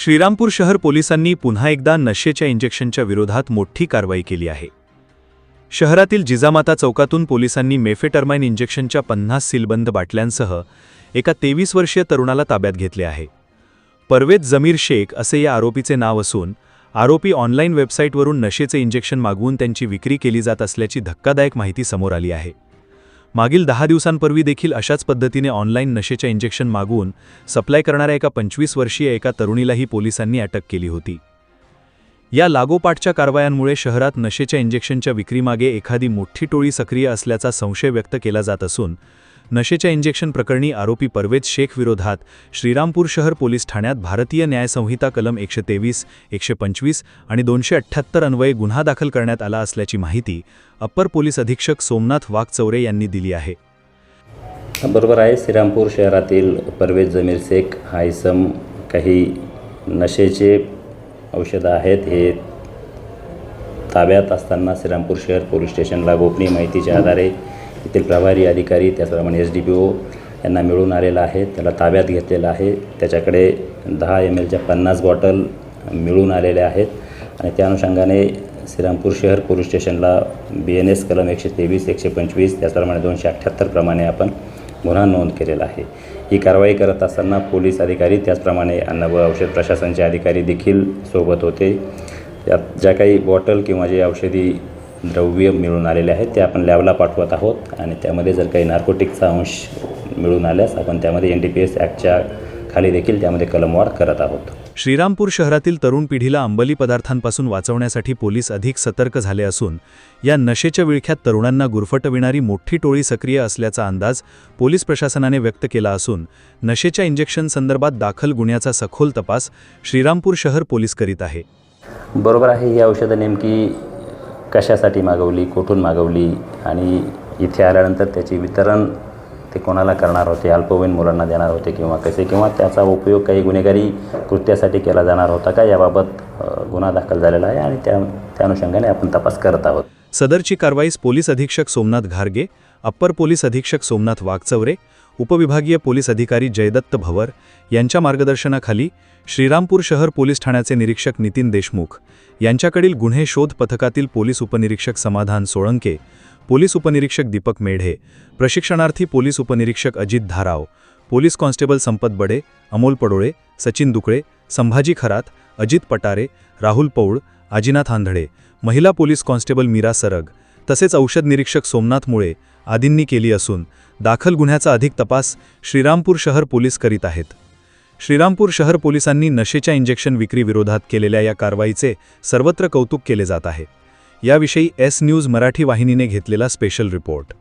श्रीरामपूर शहर पोलिसांनी पुन्हा एकदा नशेच्या इंजेक्शनच्या विरोधात मोठी कारवाई केली आहे. शहरातील जिजामाता चौकातून पोलिसांनी मेफेटर्माइन इंजेक्शनच्या पन्नास सीलबंद बाटल्यांसह एका तेवीस वर्षीय तरुणाला ताब्यात घेतले आहे. परवेज जमीर शेख असे या आरोपीचे नाव असून आरोपी ऑनलाईन वेबसाईटवरून नशेचे इंजेक्शन मागवून त्यांची विक्री केली जात असल्याची धक्कादायक माहिती समोर आली आहे. मागील दहा दिवसांपूर्वी देखील अशाच पद्धतीने ऑनलाईन नशेच्या इंजेक्शन मागवून सप्लाय करणाऱ्या एका पंचवीस वर्षीय एका तरुणीलाही पोलिसांनी अटक केली होती. या लागोपाठच्या कारवायांमुळे शहरात नशेच्या इंजेक्शनच्या विक्रीमागे एखादी मोठी टोळी सक्रिय असल्याचा संशय व्यक्त केला जात असून नशेच्या इंजेक्शन प्रकरणी आरोपी परवेज शेख विरोधात श्रीरामपूर शहर पोलीस ठाण्यात भारतीय न्यायसंहिता कलम एकशे तेवीस एकशे पंचवीस आणि दोनशे अठ्ठ्याहत्तर अन्वये गुन्हा दाखल करण्यात आला असल्याची माहिती अप्पर पोलीस अधीक्षक सोमनाथ वाघचौरे यांनी दिली आहे. बरोबर आहे श्रीरामपूर शहरातील परवेज जमीर शेख हा इसम काही नशेचे औषधं आहेत. हे ताब्यात असताना श्रीरामपूर शहर पोलीस स्टेशनला गोपनीय माहितीच्या आधारे येथील प्रभारी अधिकारी त्याचप्रमाणे एस डी पी ओ यांना मिळून आलेला आहे त्याला ताब्यात घेतलेला आहे. त्याच्याकडे दहा एम एलच्या पन्नास बॉटल मिळून आलेल्या आहेत आणि त्या अनुषंगाने श्रीरामपूर शहर पोलीस स्टेशनला बी एन एस कलम एकशे तेवीस एकशे पंचवीस त्याचप्रमाणे दोनशे अठ्ठ्याहत्तर प्रमाणे आपण गुन्हा नोंद केलेला आहे. ही कारवाई करत असताना पोलीस अधिकारी त्याचप्रमाणे अन्न व औषध प्रशासनचे अधिकारी देखील सोबत होते. त्यात ज्या काही बॉटल किंवा जे औषधी द्रव्य मिळून आलेले आहेत ते आपण लॅबला पाठवत आहोत. आणि त्यामध्ये जर काही नार्कोटिकचा अंश मिळून आल्यास आपण त्यामध्ये एन डी पी एस ॲक्टच्या खाली देखील त्यामध्ये कलमवाढ करत आहोत. श्रीरामपूर शहरातील तरुण पिढीला अंमली पदार्थांपासून वाचवण्यासाठी पोलीस अधिक सतर्क झाले असून या नशेच्या विळख्यात तरुणांना गुरफटविणारी मोठी टोळी सक्रिय असल्याचा अंदाज पोलीस प्रशासनाने व्यक्त केला असून नशेच्या इंजेक्शन संदर्भात दाखल गुन्ह्याचा सखोल तपास श्रीरामपूर शहर पोलीस करीत आहे. बरोबर आहे ही औषधं नेमकी कशासाठी मागवली कुठून मागवली आणि इथे आल्यानंतर त्याची वितरण ते कोणाला करणार होते अल्पवयीन मुलांना देणार होते किंवा कसे किंवा त्याचा उपयोग काही गुन्हेगारी कृत्यासाठी केला जाणार होता का? याबाबत गुन्हा दाखल झालेला आहे आणि त्या त्या अनुषंगाने आपण तपास करत आहोत. सदरची कारवाईस पोलीस अधीक्षक सोमनाथ घारगे अप्पर पोलीस अधीक्षक सोमनाथ वाघचौरे उपविभागीय पोलीस अधिकारी जयदत्त भवर यांच्या मार्गदर्शनाखाली श्रीरामपूर शहर पोलीस ठाण्याचे निरीक्षक नितीन देशमुख यांच्याकडील गुन्हे शोध पथकातील पोलीस उपनिरीक्षक समाधान सोळंके पोलीस उपनिरीक्षक दीपक मेढे प्रशिक्षणार्थी पोलीस उपनिरीक्षक अजित धाराव पोलीस कॉन्स्टेबल संपत बडे अमोल पडोळे सचिन दुकळे संभाजी खरात अजित पटारे राहुल पौळ आजीनाथ आंधळे महिला पोलीस कॉन्स्टेबल मीरा सरग तसेच औषध निरीक्षक सोमनाथ मुळे आदींनी केली असून दाखल गुन्ह्याचा अधिक तपास श्रीरामपूर शहर पोलीस करीत आहेत. श्रीरामपूर शहर पोलिसांनी नशेच्या इंजेक्शन विक्रीविरोधात केलेल्या या कारवाईचे सर्वत्र कौतुक केले जात आहे. याविषयी एस न्यूज मराठी वाहिनीने घेतलेला स्पेशल रिपोर्ट.